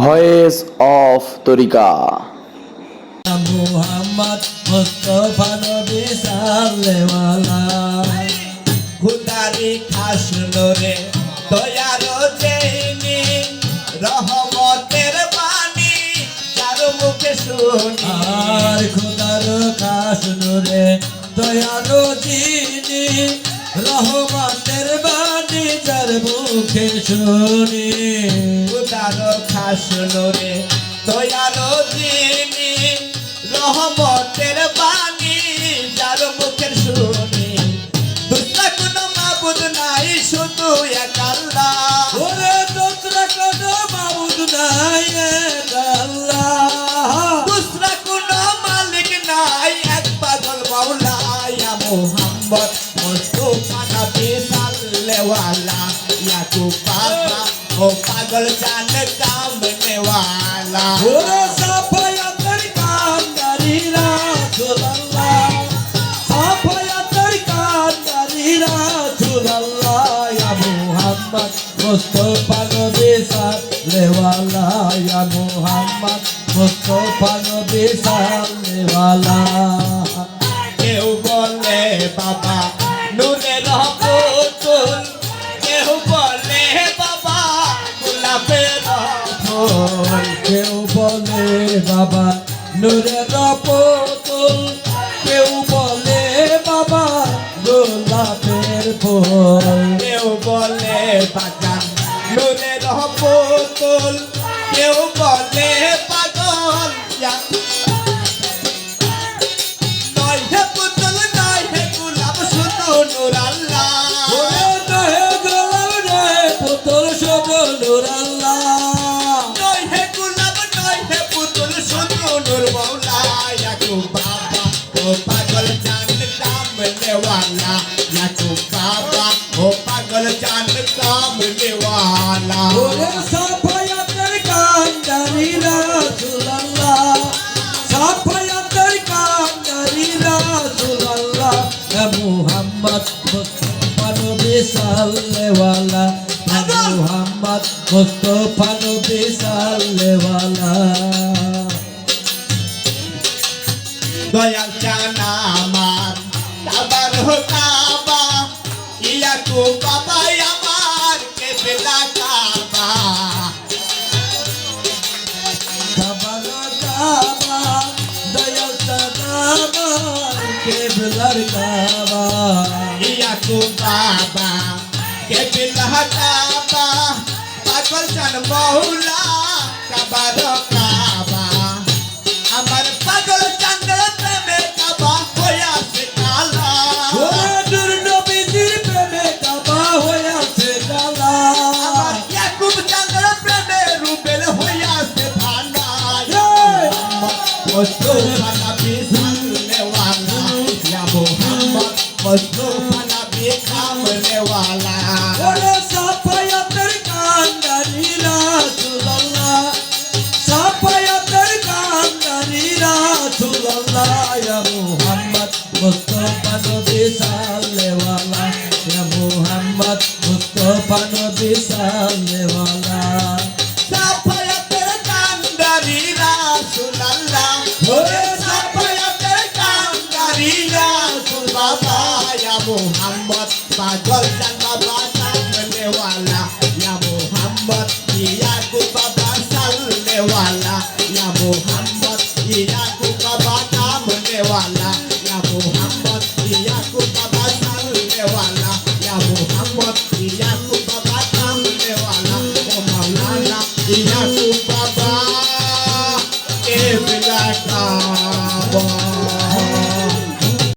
Voice of তরিকা। মুহাম্মদ মুস্তফা নবী সাল্লেওয়ালা খুদারি খাসলো রে দয়ার জেনি রহমতের বাণী যার মুখে শুনি। আর খোদার রহমাতের বাণী যার মুখে শুনি। খুদার খাসলো রে দয়ার জেনি রহমতের বাণী যার মুখে শুনি। দুসরা কোনো মাবুদ নাই শুধু এক আল্লাহ। ওরে তোতরা কোনো মাবুদ নাই এক আল্লাহ। দুসরা কোনো মালিক নাই এক পাগল মাওলা মোহাম্মদ। মুস্তাফা নবী সাল্লেওয়ালা ইয়া কু পাপা ও পাগল জান কামনে वाला ওরে সাফায়াতের কান্দারি রাসূলুল্লাহ সাফায়াতের কান্দারি রাসূলুল্লাহ ইয়া মুহাম্মদ মুস্তাফা নবী সাল্লেওয়ালা ইয়া মুহাম্মদ মুস্তাফা নবী সাল্লেওয়ালা কেউ বলে বাবা নূরের পুতুল কেউ বলে, বাবা, নূরের পুতুল কেউ বলে, বাবা, গোলাপের ফুল। কেউ বলে বাগান নূরের পুতুল কেউ বলে পাগল জান কামনে वाला ওরে সাফায়াতের কান্দারি রাসূলুল্লাহ সাফায়াতের কান্দারি রাসূলুল্লাহ ইয়া মুহাম্মদ মুস্তাফা নবী সাল্লেওয়ালা ইয়া মুহাম্মদ মুস্তাফা নবী সাল্লেওয়ালা দয়াল জানা আমার কাবার হো কাবা ইয়াকু বাবা কেবলার কাবা ইয়াকু বাবা কে বিল্লাহ কাবা পাগল জান মৌলা কাবার কাবা আমার পাগল চান্দর প্রেমে কাবা হইয়া সে কালা নূর নবীজির প্রেমে কাবা হইয়াছে কালা আমার ইয়াকুব চান্দর প্রেমে রূপের হইয়া সে ভানা মুস্তফা নবী Muhammad Mustafa Nabi Sallallahu Muhammad Pagol dan babasan menewala Ya Muhammad Iya ku babasan menewala Ya Muhammad Iya ku babata menewala Ya Muhammad